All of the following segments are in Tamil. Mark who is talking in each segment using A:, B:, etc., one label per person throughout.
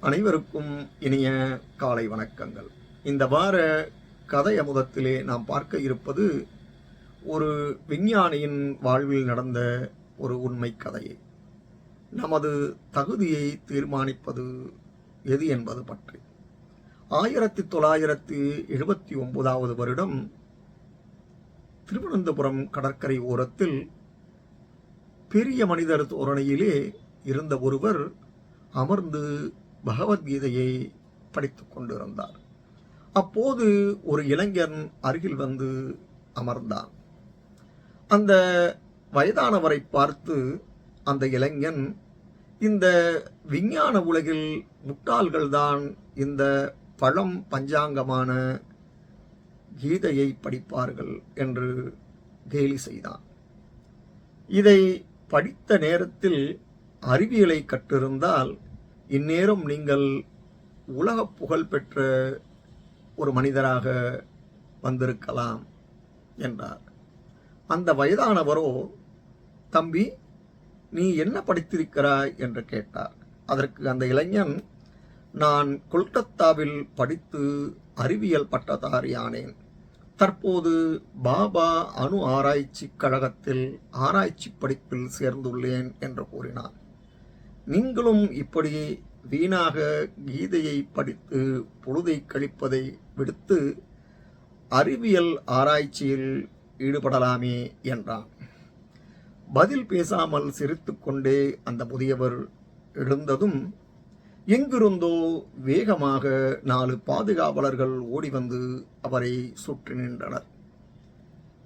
A: அனைவருக்கும் இனிய காலை வணக்கங்கள். இந்த வார கதை அமுதத்திலே நாம் பார்க்க இருப்பது ஒரு விஞ்ஞானியின் வாழ்வில் நடந்த ஒரு உண்மை கதையை. நமது தகுதியை தீர்மானிப்பது எது என்பது பற்றி. ஆயிரத்தி தொள்ளாயிரத்தி எழுபத்தி ஒன்பதாவது வருடம் திருவனந்தபுரம் கடற்கரை ஓரத்தில் பெரிய மனிதர் தோரணையிலே இருந்த ஒருவர் அமர்ந்து பகவத்கீதையை படித்து கொண்டிருந்தார். அப்போது ஒரு இளைஞன் அருகில் வந்து அமர்ந்தான். அந்த வயதானவரை பார்த்து அந்த இளைஞன் இந்த விஞ்ஞான உலகில் முட்டாள்கள்தான் இந்த பழம் பஞ்சாங்கமான கீதையை படிப்பார்கள் என்று கேலி செய்தான். இதை படித்த நேரத்தில் அறிவியலை கற்றிருந்தால் இந்நேரம் நீங்கள் உலக புகழ் பெற்ற ஒரு மனிதராக வந்திருக்கலாம் என்றார். அந்த வயதானவரோ தம்பி நீ என்ன படித்திருக்கிறாய்? என்று கேட்டார். அதற்கு அந்த இளைஞன் நான் கொல்கத்தாவில் படித்து அறிவியல் பட்டதாரியானேன். தற்போது பாபா அணு ஆராய்ச்சி கழகத்தில் ஆராய்ச்சி படிப்பில் சேர்ந்துள்ளேன் என்று கூறினார் நீங்களும் இப்படி வீணாக கீதையை படித்து பொழுதை கழிப்பதை விடுத்து அறிவியல் ஆராய்ச்சியில் ஈடுபடலாமே என்றான். பதில் பேசாமல் சிரித்துக்கொண்டே அந்த முதியவர் எழுந்ததும் எங்கிருந்தோ வேகமாக நாலு பாதுகாவலர்கள் ஓடி வந்து அவரை சுற்றி நின்றனர்.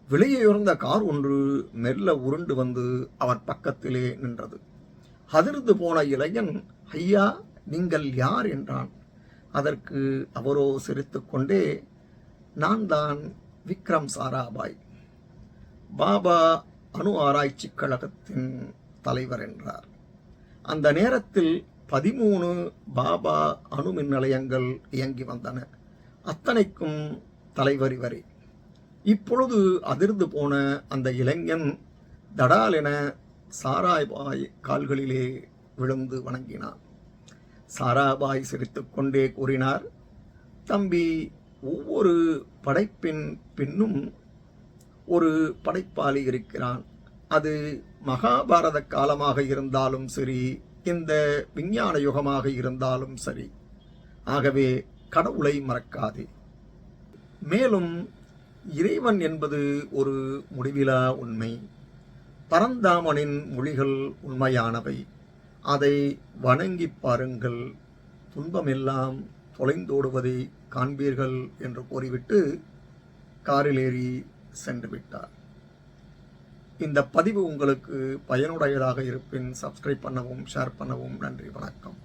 A: விலையுயர்ந்த கார் ஒன்று மெல்ல உருண்டு வந்து அவர் பக்கத்திலே நின்றது. அதிர்ந்து போன இளைஞன் ஐயா நீங்கள் யார்? என்றான். அதற்கு அவரோ சிரித்துக்கொண்டே நான் தான் விக்ரம் சாராபாய். பாபா அணு ஆராய்ச்சி கழகத்தின் தலைவர் என்றார். அந்த நேரத்தில் பதிமூணு பாபா அணு மின் நிலையங்கள் இயங்கி வந்தன. அத்தனைக்கும் தலைவர் இவரே. இப்பொழுது அதிர்ந்து போன அந்த இளைஞன் தடாலென சாராபாய் கால்களிலே விழுந்து வணங்கினான். சாராபாய் சிரித்துக்கொண்டே கூறினார் தம்பி ஒவ்வொரு படைப்பின் பின்னும் ஒரு படைப்பாளி இருக்கிறான். அது மகாபாரத காலமாக இருந்தாலும் சரி இந்த விஞ்ஞான யுகமாக இருந்தாலும் சரி. ஆகவே கடவுளை மறக்காதே. மேலும் இறைவன் என்பது ஒரு முடிவிலா உண்மை. பரந்தாமனின் மொழிகள் உண்மையானவை. அதை வணங்கி பாருங்கள். துன்பமெல்லாம் தொலைந்தோடுவதை காண்பீர்கள் என்று கூறிவிட்டு காரிலேறி சென்று விட்டார் இந்த பதிவு உங்களுக்கு பயனுடையதாக இருப்பின் சப்ஸ்கிரைப் பண்ணவும் ஷேர் பண்ணவும் நன்றி வணக்கம்.